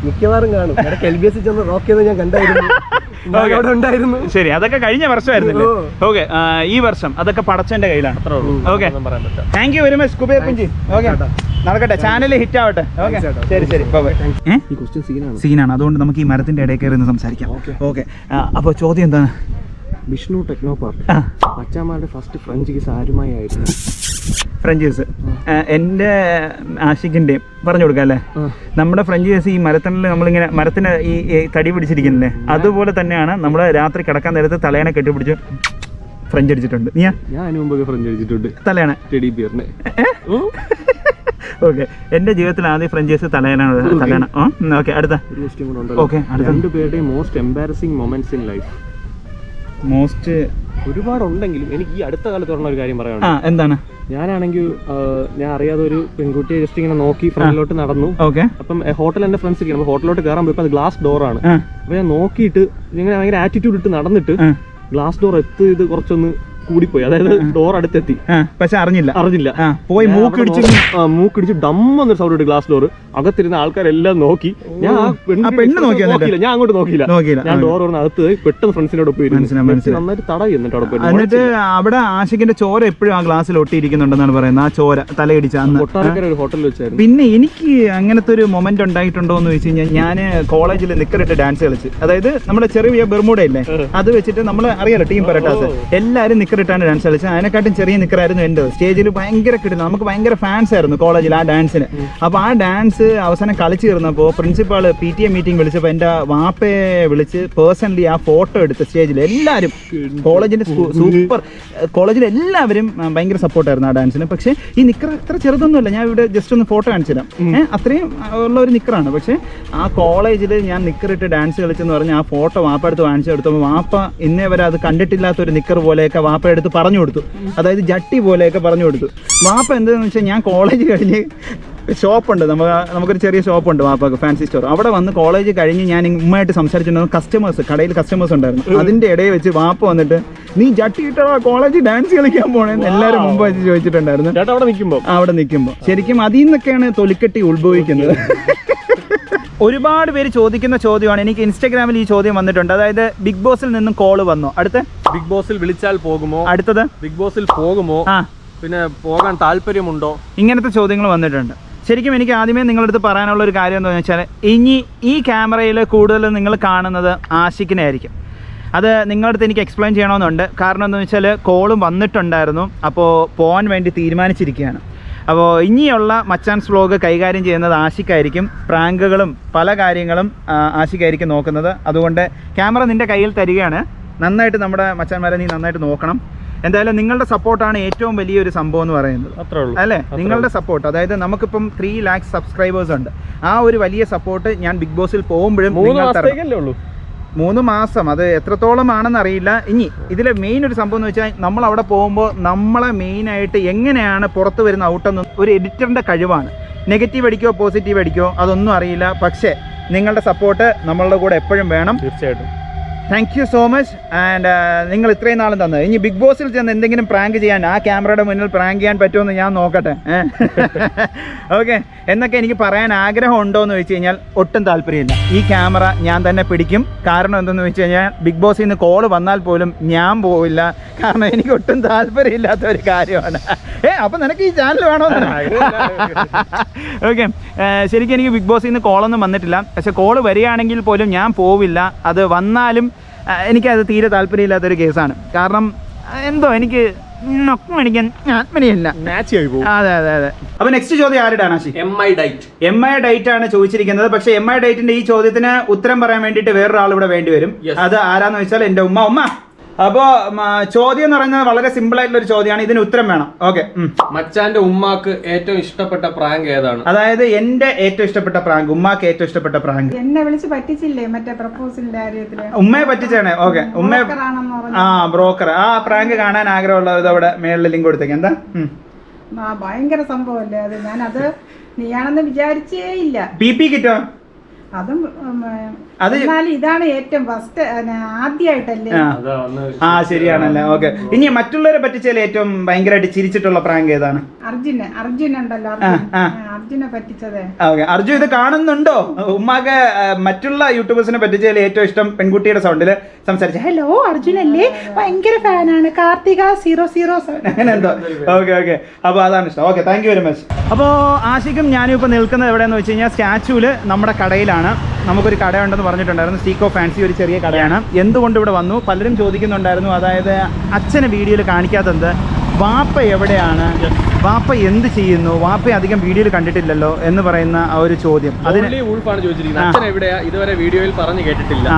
മിക്കവാറും കാണും. എൽ ബി എസ് ചെന്ന് റോക്ക് ചെയ്ത് ഞാൻ കണ്ടായിരുന്നു. അവിടെ ഉണ്ടായിരുന്നു. ശരി അതൊക്കെ കഴിഞ്ഞ വർഷമായിരുന്നു. ഓക്കെ ഈ വർഷം അതൊക്കെ പടച്ചന്റെ കയ്യിലാണ്. Okay thank you very much Kuber Kunchi okay നടക്കട്ടെ ചാനൽ ഹിറ്റ് ആവട്ടെ. ഓക്കെ ശരി ശരി. സീനാണ് സീനാണ് അതുകൊണ്ട് നമുക്ക് ഈ മരത്തിന്റെ ഇടയിൽ കയറി സംസാരിക്കാം. ഓക്കെ അപ്പോൾ ചോദ്യം എന്താണ്? വിഷ്ണു ടെക്നോ പാർക്ക് അച്ചാമാരുടെ ഫസ്റ്റ് ഫ്രഞ്ച് കിസ് ആരുമായി ആയിരുന്നു? ഫ്രഞ്ച് ജ്യൂസ് എന്റെ ആഷിക്കിന്റെയും പറഞ്ഞു കൊടുക്കാം അല്ലേ? നമ്മുടെ ഫ്രഞ്ച് കേസ് ഈ മരത്തണിൽ നമ്മളിങ്ങനെ മരത്തിന് ഈ തടി പിടിച്ചിരിക്കുന്നില്ലേ? അതുപോലെ തന്നെയാണ് നമ്മൾ രാത്രി കിടക്കാൻ നേരത്ത് തലയണ കെട്ടിപ്പിടിച്ച് ഫ്രഞ്ച് അടിച്ചിട്ടുണ്ട്. നീയാ? ഞാൻ അതിന് മുമ്പൊക്കെ ഫ്രഞ്ച് അടിച്ചിട്ടുണ്ട്. തലയണ. ടെഡി ബിയറിനെ ഓക്കെ എന്റെ ജീവിതത്തിൽ ആദ്യം ഫ്രഞ്ച് ജ്യൂസ് തലയണ ഓക്കെ അടുത്ത. ഓക്കെ അടുത്ത. രണ്ടു പേരുടെയും most embarrassing moments in life most ഒരുപാടുണ്ടെങ്കിലും എനിക്ക് ഈ അടുത്ത കാലത്ത് പറഞ്ഞ ഒരു കാര്യം പറയാനുണ്ട്. എന്താണ്? ഞാനാണെങ്കിൽ ഞാൻ അറിയാതെ ഒരു പെൺകുട്ടിയെ ജസ്റ്റ് ഇങ്ങനെ നോക്കി ഫ്രണ്ടിലോട്ട് നടന്നു. ഓക്കെ അപ്പം ഹോട്ടൽ എന്റെ ഫ്രണ്ട്സ് ഇരിക്കണം. ഹോട്ടലിലോട്ട് കയറാൻ പോയപ്പോൾ അത് ഗ്ലാസ് ഡോറാണ് അപ്പൊ ഞാൻ നോക്കിയിട്ട് ഇങ്ങനെ ഭയങ്കര ആറ്റിറ്റ്യൂഡ് ഇട്ട് നടന്നിട്ട് ഗ്ലാസ് ഡോർ എത്ത് ഇത് കുറച്ചൊന്ന് കൂടിപ്പോയി. അതായത് ഡോർ അടുത്തെത്തി. പക്ഷെ അറിഞ്ഞില്ല. അറിഞ്ഞില്ല. പോയി മൂക്കിടിച്ച് മൂക്കിടിച്ച് ഡം എന്നൊരു സൗണ്ട് ഇട്ട് ഗ്ലാസ് ഡോർ അകത്തിരുന്ന ആൾക്കാരെല്ലാം നോക്കി. ഞാൻ പെണ്ണ്? നോക്കിയില്ല. ഞാൻ അങ്ങോട്ട് നോക്കിയില്ല. നോക്കിയില്ല. ഞാൻ ഡോർ പറഞ്ഞ അകത്ത് പെട്ടെന്ന് ഫ്രണ്ട്സിനോട് പോയി. നന്നായിട്ട് തടവി എന്നിട്ട് അവിടെ പോയി. എന്നിട്ട് അവിടെ ആഷിക്കിന്റെ ചോര എപ്പോഴും ആ ഗ്ലാസ്സിൽ ഒട്ടിയിരിക്കുന്നുണ്ടെന്നാണ് പറയുന്നത്. ആ ചോര തലയിടിച്ച ഒരു ഹോട്ടലിൽ വെച്ചായിരുന്നു. പിന്നെ എനിക്ക് അങ്ങനത്തെ ഒരു മൊമെന്റ് ഉണ്ടായിട്ടുണ്ടോ എന്ന് വെച്ച് കഴിഞ്ഞാൽ ഞാൻ കോളേജിൽ നിക്കറിട്ട് ഡാൻസ് കളിച്ച്. അതായത് നമ്മുടെ ചെറിയ ബെർമൂഡ ഇല്ലേ? അത് വെച്ചിട്ട് നമ്മൾ അറിയാലോ ടീം പരട്ടാസ്. എല്ലാവരും നിക്കറിട്ടാണ് ഡാൻസ് കളിച്ചത്. അതിനെക്കാട്ടും ചെറിയ നിക്കറായിരുന്നു എന്റെ. സ്റ്റേജിൽ ഭയങ്കര കിട്ടുന്നു നമുക്ക് ഭയങ്കര ഫാൻസ് ആയിരുന്നു കോളേജിൽ ആ ഡാൻസിന് അപ്പോൾ ആ ഡാൻസ് അവസാനം കളിച്ചു തീർന്നപ്പോൾ principal P T A meeting വിളിച്ചപ്പോൾ എന്റെ വാപ്പയെ വിളിച്ച് പേഴ്സണലി ആ ഫോട്ടോ എടുത്ത് സ്റ്റേജിൽ എല്ലാവരും കോളേജിന്റെ സൂപ്പർ കോളേജിൽ എല്ലാവരും ഭയങ്കര സപ്പോർട്ടായിരുന്നു ആ ഡാൻസിന് പക്ഷേ ഈ നിക്കർ അത്ര ചെറുതൊന്നുമല്ല. ഞാൻ ഇവിടെ ജസ്റ്റ് ഒന്ന് ഫോട്ടോ കാണിച്ചു തരാം ഏഹ് അത്രയും ഉള്ള ഒരു നിക്കറാണ്. പക്ഷേ ആ കോളേജിൽ ഞാൻ നിക്കറിട്ട് ഡാൻസ് കളിച്ചെന്ന് പറഞ്ഞ് ആ ഫോട്ടോ വാപ്പ എടുത്ത് കാണിച്ചു കൊടുത്തപ്പോൾ വാപ്പ ഇന്നേ വരെ അത് കണ്ടിട്ടില്ലാത്ത ഒരു നിക്കർ പോലെയൊക്കെ വാപ്പ എടുത്ത് പറഞ്ഞു കൊടുത്തു. അതായത് ജട്ടി പോലെയൊക്കെ പറഞ്ഞു കൊടുത്തു. വാപ്പ എന്താണെന്ന് വെച്ചാൽ ഞാൻ കോളേജ് കഴിഞ്ഞ് ഷോപ്പുണ്ട് നമുക്ക് നമുക്കൊരു ചെറിയ ഷോപ്പുണ്ട് വാപ്പക്ക് ഫാൻസി സ്റ്റോർ അവിടെ വന്ന് കോളേജ് കഴിഞ്ഞ് ഞാൻ ഉമ്മയായിട്ട് സംസാരിച്ചിട്ടുണ്ടായിരുന്നു കസ്റ്റമേഴ്സ് കടയിൽ കസ്റ്റമേഴ്സ് ഉണ്ടായിരുന്നു. അതിന്റെ ഇടയിൽ വെച്ച് വാപ്പ വന്നിട്ട് നീ ജട്ടി ഇട്ടോ കോളേജ് ഡാൻസ് കളിക്കാൻ പോണേന്ന് എല്ലാവരും മുമ്പ് വെച്ച് ചോദിച്ചിട്ടുണ്ടായിരുന്നു. ചേട്ടാ അവിടെ നിൽക്കുമ്പോൾ അവിടെ നിൽക്കുമ്പോൾ ശരിക്കും അതിൽ നിന്നൊക്കെയാണ് തൊലിക്കെട്ടി ഉത്ഭവിക്കുന്നത്. ഒരുപാട് പേര് ചോദിക്കുന്ന ചോദ്യമാണ്. എനിക്ക് ഇൻസ്റ്റാഗ്രാമിൽ ഈ ചോദ്യം വന്നിട്ടുണ്ട്. അതായത് ബിഗ് ബോസിൽ നിന്നും കോൾ വന്നു. അടുത്ത? ബിഗ് ബോസിൽ വിളിച്ചാൽ പോകുമോ? അടുത്തത്? ബിഗ് ബോസിൽ പോകുമോ? ആ. പിന്നെ പോകാൻ താല്പര്യമുണ്ടോ? ഇങ്ങനത്തെ ചോദ്യങ്ങൾ വന്നിട്ടുണ്ട്. ശരിക്കും എനിക്ക് ആദ്യമേ നിങ്ങളടുത്ത് അടുത്ത് പറയാനുള്ള ഒരു കാര്യം എന്താണെന്ന് വെച്ചാൽ ഇനി ഈ ക്യാമറയിൽ കൂടുതൽ നിങ്ങൾ കാണുന്നത് ആശിക്കിനെ ആയിരിക്കും അത് നിങ്ങളടുത്ത് എനിക്ക് എക്സ്പ്ലെയിൻ ചെയ്യണമെന്നുണ്ട്. കാരണം എന്താണെന്ന് വെച്ചാൽ കോളും വന്നിട്ടുണ്ടായിരുന്നു. അപ്പോൾ പോകാൻ വേണ്ടി തീരുമാനിച്ചിരിക്കുകയാണ്. അപ്പോൾ ഇനിയുള്ള മച്ചാൻസ് വ്ലോഗ് കൈകാര്യം ചെയ്യുന്നത് ആശിക്കായിരിക്കും. പ്രാങ്കുകളും പല കാര്യങ്ങളും ആശിക്കായിരിക്കും നോക്കുന്നത്. അതുകൊണ്ട് ക്യാമറ നിന്റെ കയ്യിൽ തരികയാണ്. നന്നായിട്ട് നമ്മുടെ മച്ചാൻമാരെ നീ നന്നായിട്ട് നോക്കണം. എന്തായാലും നിങ്ങളുടെ സപ്പോർട്ടാണ് ഏറ്റവും വലിയൊരു സംഭവം എന്ന് പറയുന്നത്. അത്രേ ഉള്ളൂ. അല്ലേ? നിങ്ങളുടെ സപ്പോർട്ട് അതായത് നമുക്കിപ്പം ത്രീ ലാക്സ് സബ്സ്ക്രൈബേഴ്സ് ഉണ്ട്. ആ ഒരു വലിയ സപ്പോർട്ട് ഞാൻ ബിഗ് ബോസിൽ പോകുമ്പോഴും മൂന്ന് മാസം അത് എത്രത്തോളം ആണെന്ന് അറിയില്ല ഇനി ഇതിലെ മെയിൻ ഒരു സംഭവം എന്ന് വെച്ചാൽ നമ്മൾ അവിടെ പോകുമ്പോൾ നമ്മളെ മെയിനായിട്ട് എങ്ങനെയാണ് പുറത്ത് വരുന്ന ഔട്ടെന്ന് ഒരു എഡിറ്ററിന്റെ കഴിവാണ്. നെഗറ്റീവ് അടിക്കോ പോസിറ്റീവ് അടിക്കോ അതൊന്നും അറിയില്ല. പക്ഷേ നിങ്ങളുടെ സപ്പോർട്ട് നമ്മളുടെ കൂടെ എപ്പോഴും വേണം. തീർച്ചയായിട്ടും. Thank you so much and നിങ്ങൾ ഇത്രയും നാളും തന്നത് ഇനി ബിഗ് ബോസിൽ ചെന്ന് എന്തെങ്കിലും പ്രാങ്ക് ചെയ്യാൻ ആ ക്യാമറയുടെ മുന്നിൽ പ്രാങ്ക് ചെയ്യാൻ പറ്റുമെന്ന് ഞാൻ നോക്കട്ടെ. ഓക്കെ എന്നൊക്കെ എനിക്ക് പറയാൻ ആഗ്രഹം ഉണ്ടോ എന്ന് വെച്ച് കഴിഞ്ഞാൽ ഒട്ടും താല്പര്യമില്ല. ഈ ക്യാമറ ഞാൻ തന്നെ പിടിക്കും. കാരണം എന്തെന്ന് വെച്ച് കഴിഞ്ഞാൽ ബിഗ് ബോസിൽ നിന്ന് കോൾ വന്നാൽ പോലും ഞാൻ പോവില്ല. കാരണം എനിക്ക് ഒട്ടും താല്പര്യമില്ലാത്ത ഒരു കാര്യമാണ്. ഏ അപ്പം നിനക്ക് ഈ ചാനൽ വേണോ ഓക്കെ ശരിക്കും എനിക്ക് ബിഗ് ബോസിൽ നിന്ന് കോളൊന്നും വന്നിട്ടില്ല. പക്ഷെ കോൾ വരികയാണെങ്കിൽ പോലും ഞാൻ പോവില്ല. അത് വന്നാലും എനിക്കത് തീരെ താല്പര്യമില്ലാത്തൊരു കേസാണ്. കാരണം എന്തോ എനിക്ക് ആത്മനിയല്ല. മാച്ച് ആയി പോകും അതെ അതെ അതെ. അപ്പൊ നെക്സ്റ്റ് ചോദ്യം ആരുടെയാണ് Ashi? M I diet M I diet ആണ് ചോദിച്ചിരിക്കുന്നത്. പക്ഷെ എം ഐ ഡൈറ്റിന്റെ ഈ ചോദ്യത്തിന് ഉത്തരം പറയാൻ വേണ്ടിയിട്ട് വേറൊരാൾ ഇവിടെ വേണ്ടി വരും. അത് ആരാന്ന് വെച്ചാൽ എന്റെ ഉമ്മ. ഉമ്മ! അപ്പോ ചോദ്യം എന്ന് പറയുന്നത് വളരെ സിമ്പിൾ ആയിട്ടുള്ള ഒരു ചോദ്യമാണ്. ഇതിന് ഉത്തരം വേണം. ഓക്കെ മച്ചാന്റെ ഉമ്മാക്ക് ഏറ്റവും ഇഷ്ടപ്പെട്ട പ്രാങ്ക് ഏതാണ്? അതായത് എന്റെ ഏറ്റവും ഇഷ്ടപ്പെട്ട പ്രാങ്ക് ഉമ്മാക്ക് ഏറ്റവും ഇഷ്ടപ്പെട്ട പ്രാങ്ക്. എന്നെ വിളിച്ച് പറ്റിച്ചില്ലേ മറ്റേ പ്രപ്പോസലിന്റെ കാര്യത്തിൽ? ഉമ്മയെ പറ്റിച്ചാണ് ഓക്കെ ഉമ്മയെ ആ ബ്രോക്കർ ആ പ്രാങ്ക് കാണാൻ ആഗ്രഹമുള്ളത് അവിടെ മേളിൽ ലിങ്ക് കൊടുത്തേക്ക്. എന്താ? ഭയങ്കര സംഭവല്ലേ അത്? ഞാൻ അത് നീയാണെന്ന് വിചാരിച്ചേ ഇല്ല. പി പി കിറ്റോ അതും അത് ഇതാണ് ഏറ്റവും ഫസ്റ്റ് ആദ്യമായിട്ടല്ലേ ആ. ശരിയാണല്ലേ. ഓക്കെ. ഇനി മറ്റുള്ളവരെ പറ്റിച്ചാൽ ഏറ്റവും ഭയങ്കരമായിട്ട് ചിരിച്ചിട്ടുള്ള പ്രാങ്ക് ഏതാണ്? അർജുന് അർജുൻ ഉണ്ടല്ലോ അർജുനെ. പറ്റിച്ചതേ. ഓക്കെ. അർജുൻ ഇത് കാണുന്നുണ്ടോ? ഉമ്മാക്ക് മറ്റുള്ള യൂട്യൂബേഴ്സിനെ പറ്റിച്ചാൽ ഏറ്റവും ഇഷ്ടം പെൺകുട്ടിയുടെ സൗണ്ടിൽ സംസാരിച്ചു ഹലോ അർജുൻ അല്ലേ ഭയങ്കര ഫാനാണ്. കാർത്തിക സീറോ സീറോ സെവൻ അങ്ങനെ എന്തോ. Okay okay. അപ്പോൾ അതാണ് ഇഷ്ടം. Okay thank you very much അപ്പോൾ ആശിക്കും ഞാനും ഇപ്പോൾ നിൽക്കുന്നത് എവിടെയെന്ന് വെച്ച് കഴിഞ്ഞാൽ സ്റ്റാച്യൂൽ നമ്മുടെ കടയിലാണ്. നമുക്കൊരു കടയുണ്ടെന്ന് പറഞ്ഞിട്ടുണ്ടായിരുന്നു. സീക്കോ ഫാൻസി ഒരു ചെറിയ കടയാണ്. എന്തുകൊണ്ട് ഇവിടെ വന്നു? പലരും ചോദിക്കുന്നുണ്ടായിരുന്നു അതായത് അച്ഛനെ വീഡിയോയിൽ കാണിക്കാത്തത് വാപ്പ എവിടെയാണ്? വാപ്പ എന്ത് ചെയ്യുന്നു? വാപ്പ അധികം വീഡിയോയിൽ കണ്ടിട്ടില്ലല്ലോ എന്ന് പറയുന്ന ആ ഒരു ചോദ്യം. അതിന് ചോദിച്ചിരിക്കുന്നത്. അച്ഛൻ എവിടെയാ? ഇതുവരെ വീഡിയോയിൽ പറഞ്ഞു കേട്ടിട്ടില്ല.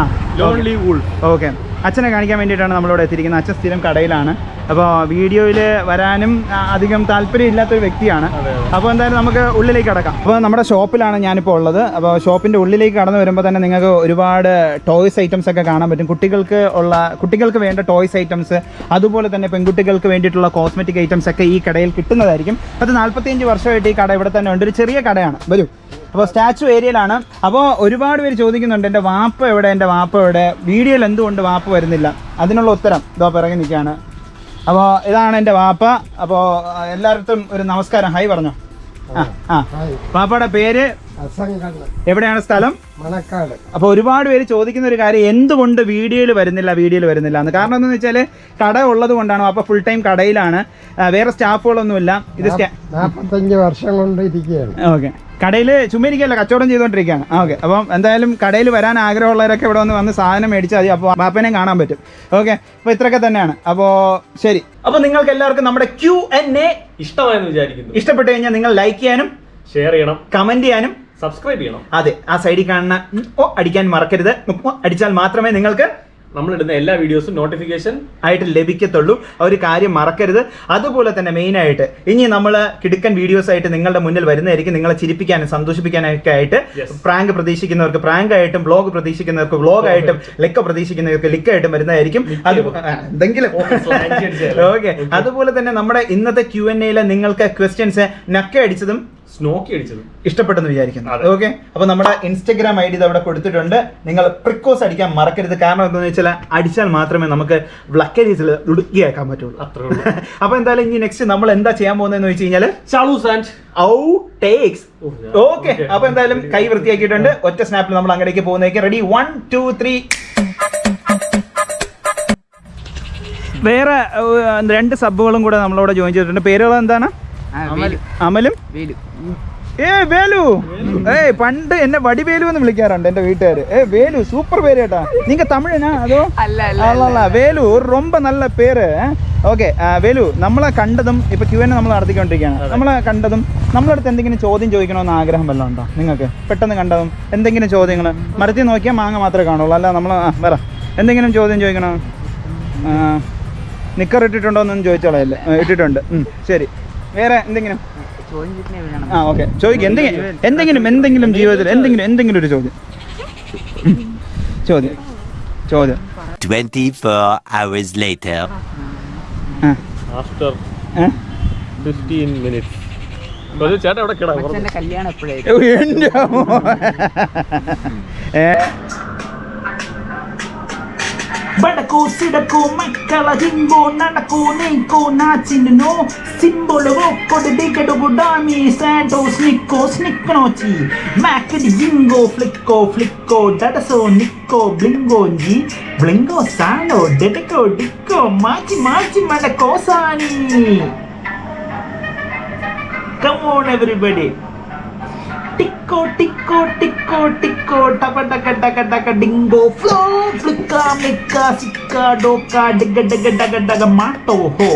ഓക്കെ അച്ഛനെ കാണിക്കാൻ വേണ്ടിയിട്ടാണ് നമ്മളിവിടെ എത്തിയിരിക്കുന്നത്. അച്ഛൻ സ്ഥിരം കടയിലാണ്. അപ്പോൾ വീഡിയോയിൽ വരാനും അധികം താല്പര്യമില്ലാത്തൊരു വ്യക്തിയാണ്. അപ്പോൾ എന്തായാലും നമുക്ക് ഉള്ളിലേക്ക് കടക്കാം. അപ്പോൾ നമ്മുടെ ഷോപ്പിലാണ് ഞാനിപ്പോൾ ഉള്ളത്. അപ്പോൾ ഷോപ്പിന്റെ ഉള്ളിലേക്ക് കടന്നു വരുമ്പോൾ തന്നെ നിങ്ങൾക്ക് ഒരുപാട് ടോയ്സ് ഐറ്റംസ് ഒക്കെ കാണാൻ പറ്റും. കുട്ടികൾക്ക് ഉള്ള കുട്ടികൾക്ക് വേണ്ട ടോയ്സ് ഐറ്റംസ് അതുപോലെ തന്നെ പെൺകുട്ടികൾക്ക് വേണ്ടിയിട്ടുള്ള കോസ്മെറ്റിക് ഐറ്റംസ് ഒക്കെ ഈ കടയിൽ കിട്ടുന്നതായിരിക്കും. അത് നാൽപ്പത്തിയഞ്ച് വർഷമായിട്ട് ഈ കട ഇവിടെ തന്നെ ഉണ്ട്. ഒരു ചെറിയ കടയാണ്. വരൂ. അപ്പോൾ സ്റ്റാച്ചു ഏരിയയിലാണ്. അപ്പോൾ ഒരുപാട് പേര് ചോദിക്കുന്നുണ്ട് എന്റെ വാപ്പ എവിടെ? എന്റെ വാപ്പ എവിടെ? വീഡിയോയിൽ എന്തുകൊണ്ട് വാപ്പ വരുന്നില്ല? അതിനുള്ള ഉത്തരം ഇതോ പിറകെ നിൽക്കുകയാണ്. അപ്പോൾ ഇതാണ് എന്റെ വാപ്പ. അപ്പോൾ എല്ലായിടത്തും ഒരു നമസ്കാരം. ഹായ് പറഞ്ഞോ. ആ ആ. വാപ്പയുടെ പേര്? എവിടെയാണ് സ്ഥലം? മണക്കാട്. അപ്പൊ ഒരുപാട് പേര് ചോദിക്കുന്ന ഒരു കാര്യം എന്തുകൊണ്ട് വീഡിയോയിൽ വരുന്നില്ല? വീഡിയോയിൽ വരുന്നില്ല? എന്ന്. കാരണം എന്താണെന്ന് വെച്ചാൽ കട ഉള്ളത് കൊണ്ടാണ് അപ്പൊ ഫുൾ ടൈം കടയിലാണ്. വേറെ സ്റ്റാഫുകളൊന്നുമില്ല. ഇത് നാൽപ്പത്തഞ്ച് വർഷം കൊണ്ട് ഇരിക്കുകയാണ്. ഓക്കെ. കടയിൽ ചുമ്മാരിക്കല്ല കച്ചവടം ചെയ്തുകൊണ്ടിരിക്കുകയാണ് ഓക്കെ അപ്പം എന്തായാലും കടയിൽ വരാൻ ആഗ്രഹമുള്ളവരൊക്കെ ഇവിടെ വന്ന് വന്ന് സാധനം മേടിച്ചാൽ മതി. അപ്പോൾ ബാപ്പനെയും കാണാൻ പറ്റും. ഓക്കെ അപ്പോൾ ഇത്രയൊക്കെ തന്നെയാണ്. അപ്പോൾ ശരി. അപ്പോൾ നിങ്ങൾക്ക് എല്ലാവർക്കും നമ്മുടെ ക്യു എൻ എ ഇഷ്ടമായെന്ന് വിചാരിക്കുന്നു. ഇഷ്ടപ്പെട്ട് കഴിഞ്ഞാൽ നിങ്ങൾ ലൈക്ക് ചെയ്യാനും ഷെയർ ചെയ്യണം. കമന്റ് ചെയ്യാനും സബ്സ്ക്രൈബ് ചെയ്യണം. അതെ ആ സൈഡിൽ കാണുന്ന അടിക്കാൻ മറക്കരുത്. അടിച്ചാൽ മാത്രമേ നിങ്ങൾക്ക് നമ്മളിടുന്ന എല്ലാ വീഡിയോസും നോട്ടിഫിക്കേഷൻ ആയിട്ട് ലഭിക്കത്തുള്ളൂ. ആ ഒരു കാര്യം മറക്കരുത്. അതുപോലെ തന്നെ മെയിനായിട്ട് ഇനി നമ്മൾ കിടുക്കൻ വീഡിയോസ് ആയിട്ട് നിങ്ങളുടെ മുന്നിൽ വരുന്നതായിരിക്കും. നിങ്ങളെ ചിരിപ്പിക്കാനും സന്തോഷിപ്പിക്കാനൊക്കെ ആയിട്ട്. പ്രാങ്ക് പ്രതീക്ഷിക്കുന്നവർക്ക് പ്രാങ്ക് ആയിട്ടും വ്ലോഗ് പ്രതീക്ഷിക്കുന്നവർക്ക് വ്ലോഗ് ആയിട്ടും ലെക്ക പ്രതീക്ഷിക്കുന്നവർക്ക് ലിക്ക ആയിട്ടും വരുന്നതായിരിക്കും. അത് എന്തെങ്കിലും. ഓക്കെ അതുപോലെ തന്നെ നമ്മുടെ ഇന്നത്തെ ക്യു എൻ എയിലെ നിങ്ങൾക്ക് ക്വസ്റ്റ്യൻസ് നക്ക അടിച്ചതും സ്നോക്കി അടിച്ചത്. ഇഷ്ടപ്പെട്ടെന്ന് വിചാരിക്കുന്നു. അതെ. ഓക്കെ അപ്പൊ നമ്മുടെ ഇൻസ്റ്റഗ്രാം ഐ ഡി അവിടെ കൊടുത്തിട്ടുണ്ട്. നിങ്ങൾ പ്രിക്കോസ് അടിക്കാൻ മറക്കരുത്. കാരണം എന്താണെന്ന് വെച്ചാൽ അടിച്ചാൽ മാത്രമേ നമുക്ക് ബ്ലക്കരീസിൽ ഉടുക്കിയാക്കാൻ പറ്റുള്ളൂ. അത്രേ ഉള്ളൂ. അപ്പൊ എന്തായാലും ഇനി നെക്സ്റ്റ് നമ്മൾ എന്താ ചെയ്യാൻ പോകുന്നതെന്ന് വെച്ച് കഴിഞ്ഞാൽ ചാളൂസ് ആൻഡ് ഔ ടേക്സ് ഓക്കെ. അപ്പൊ എന്തായാലും കൈ വൃത്തിയാക്കിയിട്ടുണ്ട്. ഒറ്റ സ്നാപ്പിൽ നമ്മൾ അങ്ങടേക്ക് പോകുന്നേക്ക് റെഡി വൺ ടു ത്രീ വേറെ രണ്ട് സബ്ബുകളും കൂടെ നമ്മളവിടെ ജോയിൻ ചെയ്തിട്ടുണ്ട്. പേരുകൾ എന്താണ്? അമലും? ഏ വേലു. ഏയ് പണ്ട് എന്നെ വടിവേലു എന്ന് വിളിക്കാറുണ്ട് എന്റെ വീട്ടുകാര്. ഏ വേലു സൂപ്പർ പേര് കേട്ടാ. നിങ്ങ തമിഴനാ അതോ? അല്ല വേലു റൊമ്പ നല്ല പേര്. ഓക്കെ വേലു നമ്മളെ കണ്ടതും ഇപ്പൊ ക്യൂ എന്നെ നമ്മൾ നടത്തിക്കൊണ്ടിരിക്കുകയാണ് നമ്മളെ കണ്ടതും നമ്മളടുത്ത് എന്തെങ്കിലും ചോദ്യം ചോദിക്കണമെന്ന് ആഗ്രഹം വല്ലതും ഉണ്ടോ നിങ്ങൾക്ക്? പെട്ടെന്ന് കണ്ടതും എന്തെങ്കിലും ചോദ്യങ്ങൾ മരത്തിൽ നോക്കിയാൽ മാങ്ങ മാത്രമേ കാണുള്ളൂ. അല്ല നമ്മൾ പറ. എന്തെങ്കിലും ചോദ്യം ചോദിക്കണോ? നിക്കർ ഇട്ടിട്ടുണ്ടോ എന്നൊന്നും ചോദിച്ചോളല്ലേ ഇട്ടിട്ടുണ്ട്. ശരി. വേറെ എന്തെങ്കിലും? ആ ഓക്കെ. ചോദിക്കും. എന്തെങ്കിലും എന്തെങ്കിലും എന്തെങ്കിലും ജീവിതത്തിൽ എന്തെങ്കിലും എന്തെങ്കിലും ഒരു ചോദ്യം. ചോദ്യം. ചോദ്യം. 24 hours hours later after? Fifteen minutes ചേട്ടാ എവിടെ കിടാ കല്യാണം എപ്പോഴായിരുന്നു బడకు సిడకు మక్కల హింగు నడకు నీకు నా చిన్ను సింబులు ఒక్కడు దిగడుగు డామి శాటో స్నిక్కో స్నిక్కనోచి మ్యాకిడ్ జింగో ఫ్లిక్కో ఫ్లిక్కో డడసో నిక్కో బ్లింగో జీ బ్లింగో సాడో డెటకో డిక్కో మార్చి మార్చి మన కోసాని Come on everybody. டிக்கோ டிக்கோ டிக்கோ டிக்கோ டக டக டக டக டிங்கோ ஃப்ளோ ஃப்ளிக்கா மிக்கா சிக்கா டோக்கா டிக டிக டக டக மாட்டோ ஹோ